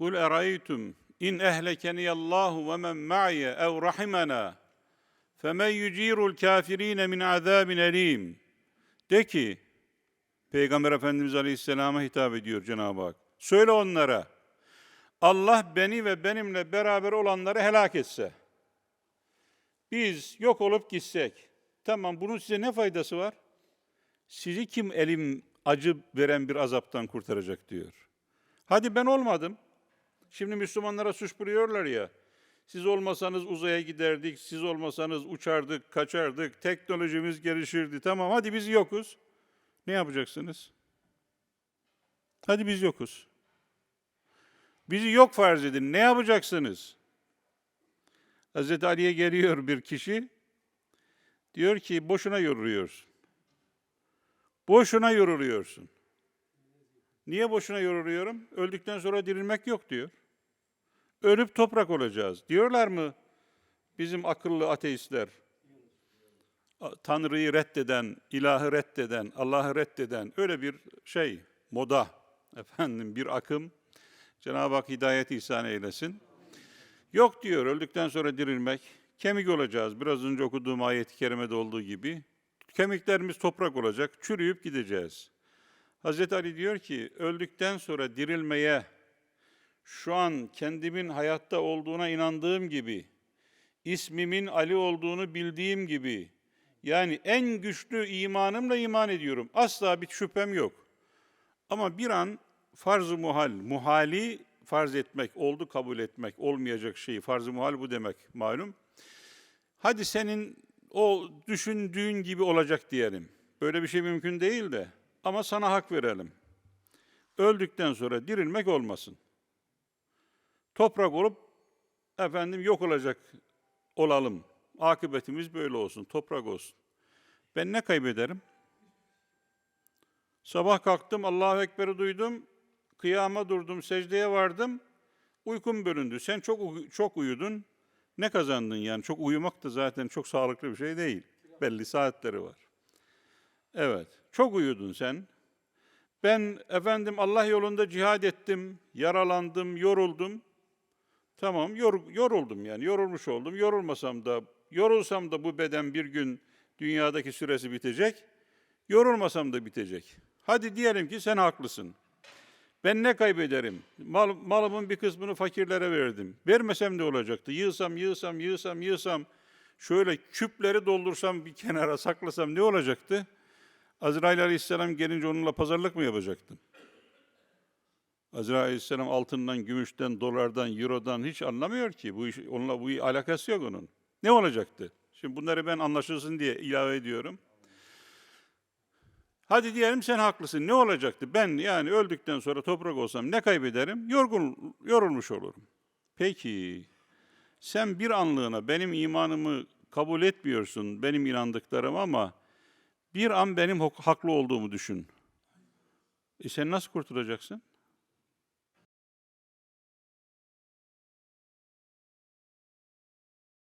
Kul eraytum in ehlekeni Allahu ve men ma'iye ev rahimena femen yucirul kafirine min azabin. De ki, Peygamber Efendimiz Aleyhisselam'a hitap ediyor Cenab-ı Hak. Söyle onlara, Allah beni ve benimle beraber olanları helak etse, biz yok olup gitsek, tamam bunun size ne faydası var? Sizi kim elim acı veren bir azaptan kurtaracak diyor. Hadi ben olmadım. Şimdi Müslümanlara suç buluyorlar ya. Siz olmasanız uzaya giderdik, siz olmasanız uçardık, kaçardık, teknolojimiz gelişirdi. Tamam hadi biz yokuz. Ne yapacaksınız? Hadi biz yokuz. Bizi yok farz edin. Ne yapacaksınız? Hazreti Ali'ye geliyor bir kişi. Diyor ki boşuna yoruluyorsun. Boşuna yoruluyorsun. Niye boşuna yoruluyorum? Öldükten sonra dirilmek yok diyor. Ölüp toprak olacağız. Diyorlar mı bizim akıllı ateistler? Tanrı'yı reddeden, ilahı reddeden, Allah'ı reddeden öyle bir şey, moda, efendim bir akım. Cenab-ı Hak hidayet ihsan eylesin. Yok diyor, öldükten sonra dirilmek, kemik olacağız. Biraz önce okuduğum ayet-i kerimede olduğu gibi. Kemiklerimiz toprak olacak, çürüyüp gideceğiz. Hazreti Ali diyor ki, öldükten sonra dirilmeye, şu an kendimin hayatta olduğuna inandığım gibi, ismimin Ali olduğunu bildiğim gibi, yani en güçlü imanımla iman ediyorum. Asla bir şüphem yok. Ama bir an farz-ı muhal, muhali farz etmek, oldu kabul etmek, olmayacak şeyi, farz-ı muhal bu demek malum. Hadi senin o düşündüğün gibi olacak diyelim. Böyle bir şey mümkün değil de ama sana hak verelim. Öldükten sonra dirilmek olmasın. Toprak olup efendim yok olacak olalım. Akıbetimiz böyle olsun, toprak olsun. Ben ne kaybederim? Sabah kalktım, Allahu Ekber'i duydum, kıyama durdum, secdeye vardım, uykum bölündü. Sen çok çok uyudun, ne kazandın yani? Çok uyumak da zaten çok sağlıklı bir şey değil. Belli saatleri var. Evet, çok uyudun sen. Ben efendim Allah yolunda cihad ettim, yaralandım, yoruldum. Tamam, yor, yoruldum yani, yorulmuş oldum. Yorulmasam da, yorulsam da bu beden bir gün dünyadaki süresi bitecek. Yorulmasam da bitecek. Hadi diyelim ki sen haklısın. Ben ne kaybederim? Mal, malımın bir kısmını fakirlere verdim. Vermesem ne olacaktı? Yığsam, yığsam, yığsam, yığsam, şöyle küpleri doldursam bir kenara saklasam ne olacaktı? Azrail Aleyhisselam gelince onunla pazarlık mı yapacaktım? Azrail Aleyhisselam altından, gümüşten, dolardan, eurodan hiç anlamıyor ki. Bu iş, onunla bu alakası yok onun. Ne olacaktı? Şimdi bunları ben anlaşılsın diye ilave ediyorum. Hadi diyelim sen haklısın. Ne olacaktı? Ben yani öldükten sonra toprak olsam ne kaybederim? Yorgun, yorulmuş olurum. Peki sen bir anlığına benim imanımı kabul etmiyorsun, benim inandıklarım ama bir an benim hak- haklı olduğumu düşün. E sen nasıl kurtulacaksın?